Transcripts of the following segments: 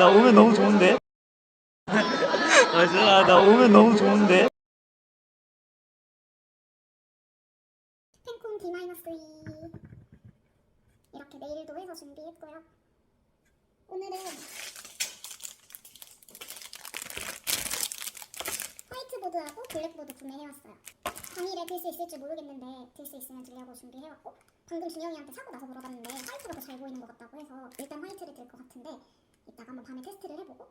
나 오면 너무 좋은데? 아, 진아, 나 오면 너무 좋은데? 팬콘 D-2 이렇게 네일도 해서 준비했고요. 오늘은 화이트보드하고 블랙보드 구매해왔어요. 당일에 들 수 있을지 모르겠는데 들 수 있으면 들려고 준비해왔고 방금 준영이한테 사고 나서 물어봤는데 화이트가 더 잘 보이는 것 같다고 해서 일단 화이트를 들 것 같은데 이따가 한번 밤에 테스트를 해보고.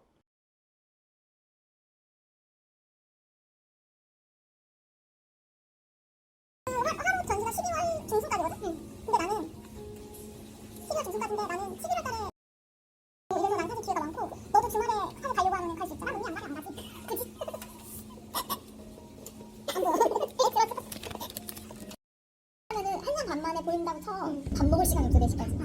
하루 전지가 12월 중순까지거든? 근데 나는 12월 중순까지인데 나는 11월 달에 이래서 난 사실 기회가 많고 너도 주말에 하고 가려고 하면 갈 수 있잖아? 언니 안 가면 안 가지. 그지? 안 보여. 그러면은 한년 반 만에 보인다고 쳐밥 먹을 시간이 없어 4시까지 아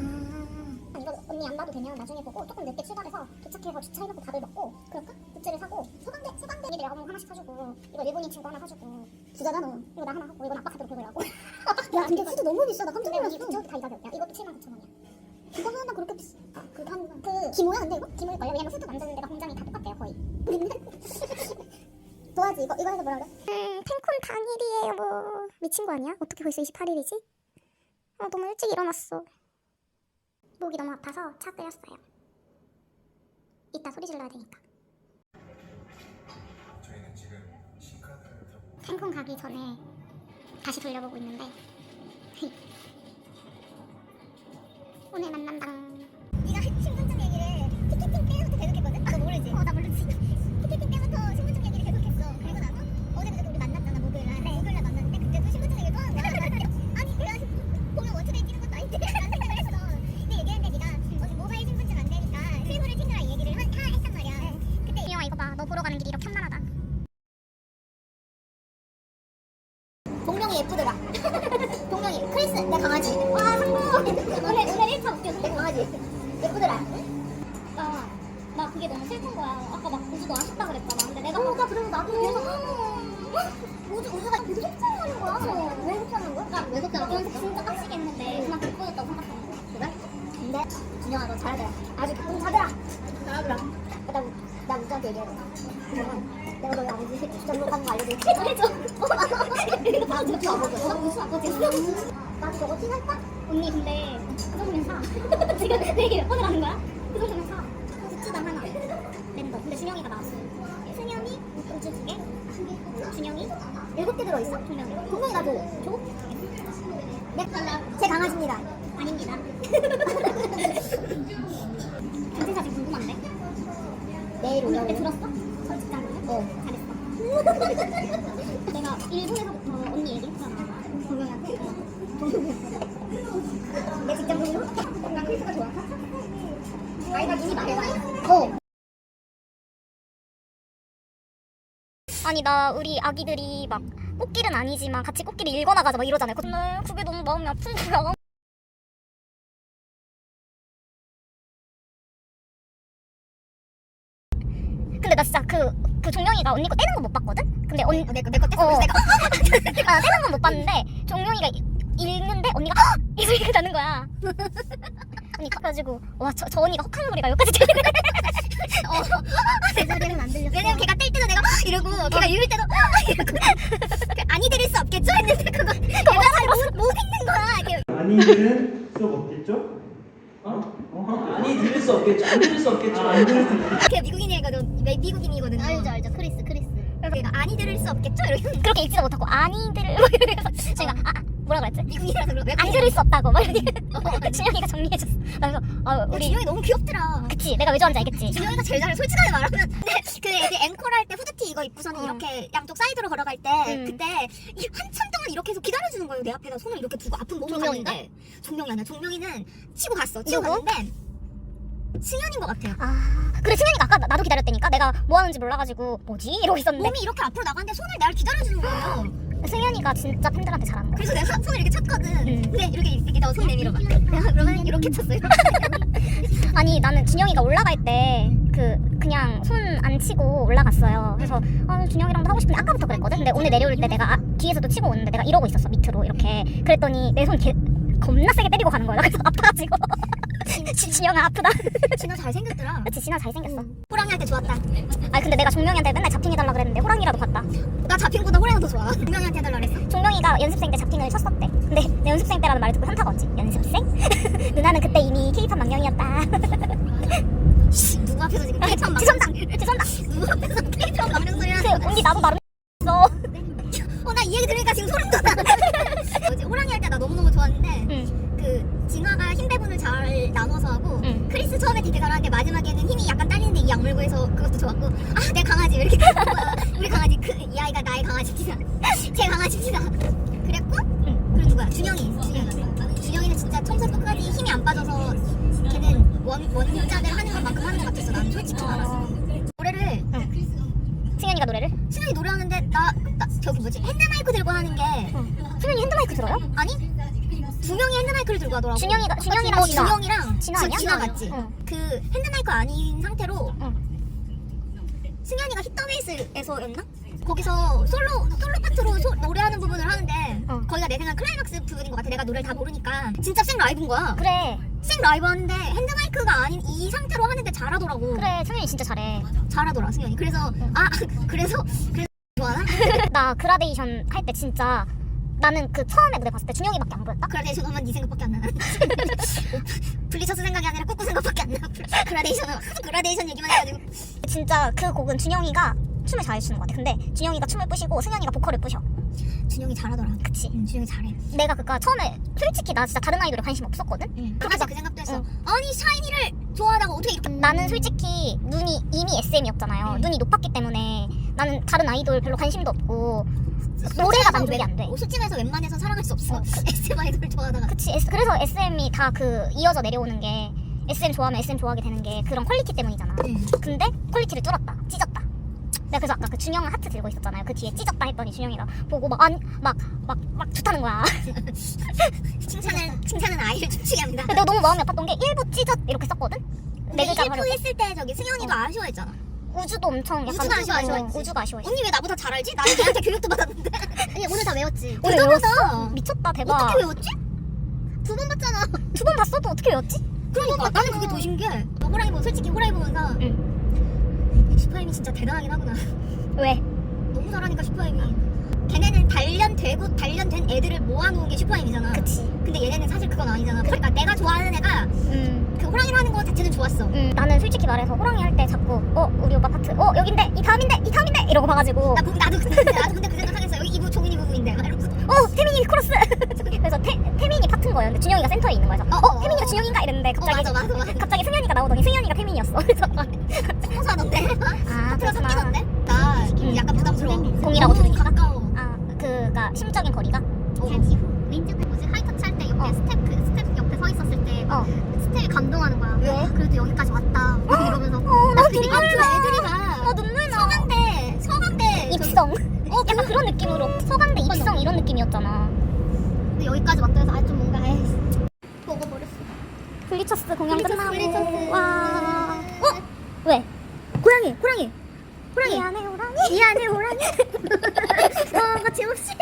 이거 언니 안 봐도 되면 나중에 보고 조금 늦게 출발해서 도착해서 주차해놓고 밥을 먹고 그럴까? 굿즈를 사고 서강대 서강대 언니들 야구 하나씩 사주고 이거 일본인 친구 하나 사주고 부자다 너. 이거 나 하나 하고 이건 아빠 카드로 긁으라고. 야 근데 후드 너무 비싸 나 깜짝 놀랐어. 이쪽 다 이가격이야. 이것도 7만 9천 원이야. 이거 하나 그렇게 비싸. 그한 그 기모야 근데 이거? 기모일걸요? 왜냐면 후드 만드는 데가 공장이 다 똑같대요 거의. 도화지 이거. 이거 해서 뭐라 그래? 음 팬콘 당일이에요 뭐. 미친 거 아니야? 어떻게 벌써 28일이지? 어 너무 일찍 일어났어 목이 너무 아파서 차 끓였어요. 이따 소리 질러야 되니까. 저희는 지금 신카드를 타고 팬콘 가기 전에 다시 돌려보고 있는데. 오늘 만난당 동명이 예쁘더라. 동명이 크리스 내 강아지. 와 상무 오늘 오늘 1차 웃겨 내 강아지 예쁘더라. 나, 나 그게 너무 슬픈 거야. 아까 막 우주도 아쉽다 그랬잖아. 근데 내가 어, 나 그래서 나도 그래서 우주 우주가 되게 속상하는 거야. 왜 속상한 거야? 나왜 속상한 거야? 진짜 빡시겠는데 그만 바꿔줬다고 생각하는 그래? 근데 준영아 너 잘하더라. 아주 응 잘하더라. 잘하더라. 나, 나 우주한테. 그러면 내가 너희 아버지 주전록 하는 거 알려줄게. 해줘. 저기 아버지. 나 무슨? 나도 저거 티날까? 언니 근데 그 정도면 사. 지금 내 얘기 몇 번을 하는 거야? 그 정도면 사. 굿즈당 하나. 랜더. 근데 준영이가 나왔어. 승현이 우주 두 개. 준영이 일곱 개 들어있어? 분명히. 분명히 나 줘. 줘? 네, 제 강아지입니다. 아닙니다. 단체 사진 궁금한데? 내일 그때 들었어? 어. 잘했어. 내가 일본에서부터 언니 얘기했잖아. 동영이한테. 내 직장 동료? 나 크리스가 좋아. 아이가 눈이 말해봐. 어. 아니 나 우리 아기들이 막 꽃길은 아니지만 같이 꽃길을 읽어 나가자 막 이러잖아요. 근데 그게 너무 마음이 아픈 거야. 근데 나 진짜 그, 그 종영이가 언니 거 떼는 거 못 봤거든? 근데 언니, 내거 내거 떼서 내가 아, 떼는 건 못 봤는데 종영이가 이- 읽는데 언니가 헉! 이 소리가 나는 거야 언니 그래가지고 와저 저 언니가 혹한 소리가 여기까지 들리네 어, 제 소리는 안 들렸어 왜냐면 걔가 뗄 때도 내가 헉! 이러고 걔가 읽을 때도 헉! 이러고 그 아니 들을 수 없겠죠? 했는데 그거 내가 못 읽는 거야 아니들은 수업 없겠죠? 어? 어? 아니 들을 수 없겠죠. 안 들을 수 없겠죠. 아, 안 들을 수 있겠죠? 걔 미국인이거든 미- 미국인이거든 알죠 알죠 크리스 크리스 그래서 걔가 아니 들을 수 없겠죠? 이러고 그렇게 읽지도 못하고 아니 들을 뭐 이러면서 제가 아 아, 뭐라 그랬지? 미국인이라서 그래 안 들을 수 없다고. 막 이렇게 준영이가 정리해줬어. 나 그래서 아, 우리 준영이 너무 귀엽더라. 그치? 내가 왜 좋아하는지 알겠지? 준영이가 제일 잘해 솔직하게 말하면 근데 그 애들 앵콜 할 때 후드티 이거 입고서는 어. 이렇게 양쪽 사이드로 걸어갈 때 음. 그때 이 한참 동안 이렇게 해서 기다려주는 거예요 내 앞에다 손을 이렇게 두고 아픈 몸을 종명인가? 갔는데. 종명이 아니야. 종명이는 치고 갔어. 치고 누구? 갔는데 승현인 것 같아요. 아 그래 승현이가 아까 나- 나도 기다렸다니까? 내가 뭐 하는지 몰라가지고 뭐지? 이러고 있었는데. 몸이 이렇게 앞으로 나가는데 손을 날 기다려주는 거예요. 승현이가 진짜 팬들한테 거야 그래서 내가 손을 이렇게 쳤거든. 음. 근데 이렇게 이렇게 너 손 내밀어봐. 내가 그러면 이렇게 쳤어요. 아니 나는 준영이가 올라갈 때 그 그냥 손 안 치고 올라갔어요 그래서 아 준영이랑도 하고 싶은데 아까부터 그랬거든 근데 오늘 내려올 때 내가 아, 뒤에서도 치고 오는데 내가 이러고 있었어 밑으로 이렇게 그랬더니 내 손 겁나 세게 때리고 가는 거야 그래서 아파가지고 지- 진영아 아프다. 진호 잘생겼더라. 그치 진아 잘생겼어. 호랑이 할 때 좋았다. 아 근데 내가 종명이한테 맨날 잡핑해달라 그랬는데 호랑이라도 봤다. 나 잡힌보다 호랑이가 더 좋아. 분명히한테 해달라 그랬어. 종명이가 연습생 때 잡핑을 쳤었대. 근데 내 연습생 때라는 말을 듣고 현타가 왔지. 연습생? 누나는 그때 이미 K-팝 망령이었다. 응. 그 진화가 힘 배분을 잘 나눠서 하고 응. 크리스 처음에 되게 잘하는데 마지막에는 힘이 약간 딸리는데 이 악물고 해서 그것도 좋았고 아 내 강아지 왜 이렇게 우리 강아지 그, 이 아이가 나의 강아지입니다. 제 강아지입니다. 그랬고 그리고 누구야? 준영이 준영이. 준영이는 진짜 처음부터 끝까지 힘이 안 빠져서 걔는 원, 원자대로 하는 것만큼 하는 것 같았어 난 솔직히 말해서. 노래를 승현이가 노래를? 승현이 노래하는데 나, 나 저기 뭐지? 핸드마이크 들고 하는 게 승현이 핸드마이크 들어요? 아니 두 명이 핸드마이크를 들고 하더라고 준영이가 준영이랑 어, 진아. 준영이랑 진아 지- 아니야? 진아 맞지? 응. 그 핸드마이크 아닌 상태로 응. 승현이가 히터베이스에서였나? 거기서 솔로 솔로 파트로 소- 노래하는 부분을 하는데 응. 거기가 내 생각 클라이막스 부분인 것 같아. 내가 노래를 다 모르니까 진짜 생 라이브인 거야. 그래 생 라이브 하는데 핸드마이크가 아닌 이 상태로 하는데 잘하더라고. 그래 승현이 진짜 잘해. 잘하더라 승현이. 그래서 아 그래서 그래서 좋아하나? 나 그라데이션 할 때 진짜 나는 그 처음에 무대 봤을 때 준영이밖에 안 보였다. 그라데이션 하면 네 생각밖에 안 나나? 블리처스 생각이 아니라 꾸꾸 생각밖에 안 나. 그라데이션은 그라데이션 얘기만 해가지고 진짜 그 곡은 준영이가 춤을 잘 추는 것 같아. 근데 준영이가 춤을 부시고 승현이가 보컬을 부셔. 준영이 잘하더라. 그치. 응, 준영이 잘해. 내가 그니까 처음에 솔직히 나 진짜 다른 아이돌에 관심 없었거든. 응. 막- 그 생각도 했어. 응. 아니 샤이니를 좋아하다가 어떻게 이렇게 나는 솔직히 눈이 이미 SM이었잖아요. 음. 눈이 높았기 때문에 나는 다른 아이돌 별로 관심도 없고 노래가 만족이 안 돼. 소집에서 웬만해서 사랑할 수 없어. SM 아이돌 좋아하다가. 그치. S- 그래서 SM이 다 그 이어져 내려오는 게 SM 좋아하면 SM 좋아하게 되는 게 그런 퀄리티 때문이잖아. 응. 근데 퀄리티를 뚫었다. 찢었다. 내가 그래서 아까 그 준영 하트 들고 있었잖아요. 그 뒤에 찢었다 했더니 준영이가 보고 막 안 막 막 막 좋다는 거야. 칭찬은 칭찬은 아이를 춤추게 합니다. 근데 내가 너무 마음이 아팠던 게 일부 찢었 이렇게 썼거든. 근데 네 글자 1부 하려고. 했을 때 저기 승현이도 아쉬워했잖아. 우주도 엄청 약간 우주가 아쉬워, 어, 아쉬워했지. 우주가 아쉬워했어. 언니 왜 나보다 잘 알지? 나는 걔한테 교육도 받았는데. 아니 오늘 다 외웠지. 오늘 대단하다. 미쳤다 대박. 어떻게 외웠지? 두 번 봤잖아. 두 번 봤어도 어떻게 외웠지? 그러니까 나는 그게 더 신기해. 너 호랑이 보면 솔직히 호랑이 보면서 슈퍼엠이 진짜 대단하긴 하구나. 왜? 너무 잘하니까 슈퍼엠이. 걔네는 단련되고 단련된 애들을 모아놓은 게 슈퍼엠이잖아. 그치. 근데 얘네는 사실 그건 아니잖아. 그러니까 내가 좋아하는 애가 음, 그 호랑이를 하는 거 자체는 좋았어. 음, 나는 솔직히 말해서 호랑이 할 때 자꾸 어 우리 오빠 파트 어 여긴데 이 다음인데 이 다음인데 이러고 봐가지고 나 보- 나도 근데 나도 근데 그 생각하겠어. 여기 이부 종인이 부분인데. 막 이러면서 어 태민이 크로스 그래서 태, 태민이 파트인 거예요 근데 준영이가 센터에 있는 거여서 어, 어, 어, 태민이가 어. 준영인가 이랬는데 갑자기 맞아, 맞아, 맞아. 갑자기 승현이가 나오더니 승현이가 태민이었어 그래서 청소하던데. 아 틀어 그렇구나 섞이던데. 나 음. 약간 부담스러워. 공이라고. 아 심적인 거리가 왼쪽 뭐지 하이터치 할 때 옆에 어. 스텝 그 스텝 옆에 서 있었을 때 어. 스텝이 감동하는 거야. 왜? 그래도 여기까지 왔다. 이러면서. 어, 나 나 눈물 나. 그 애들이가 어 눈물 나 서강대 서강대 입성 어 약간 그런 느낌으로 서강대 입성 이런 느낌이었잖아 근데 여기까지 왔다 해서 아 좀 뭔가 해. 먹어버렸어. 블리처스 공연 블리처스, 끝나고 블리처스. 와 어? 왜? 호랑이 호랑이 호랑이. 미안해 호랑이 미안해 호랑이. 와 같이 없이.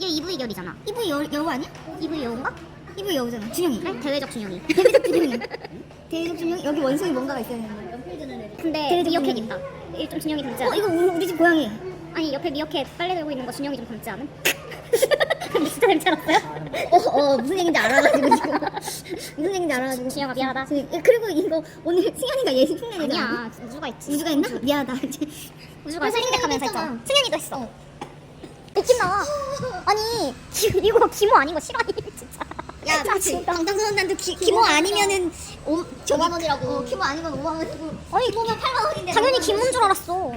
얘 EV 결이잖아 이브 여 여우 아니야? EV 여운가? 이브 여우잖아. 준영이. 그래? 대외적 준영이 대리적 준영이. 대리적 준영 여기 원숭이 뭔가가 있어야 되는데. 근데 대외적 미어캣 준영이. 있다 이좀 준영이 닮지 어 않아? 이거 우리, 우리 집 고양이. 아니 옆에 미어캣 빨래 들고 있는 거 준영이 좀 닮지 않음? 근데 진짜 닮지 않았어요? 어, 어 무슨 얘기인지 알아가지고 지금. 무슨 얘기인지 알아가지고 준영아 미안하다. 예, 그리고 이거 오늘 승현이가 흉내 내잖아. 아니야 우주가 있지. 우주가 있나? 미안하다 우주가 그래서 생인백 하면서 했잖아. 했잖아. 승현이도 했어. 느낌 나와. 아니 기, 이거 기모 아닌 거 싫어해 진짜. 야 그렇지 방탄소년단도 기, 기모 아니면은 5, 5만 원이라고. 어, 기모 아니면 5만 원이고. 아니 기모면 8만 원인데 당연히 기모인 줄 알았어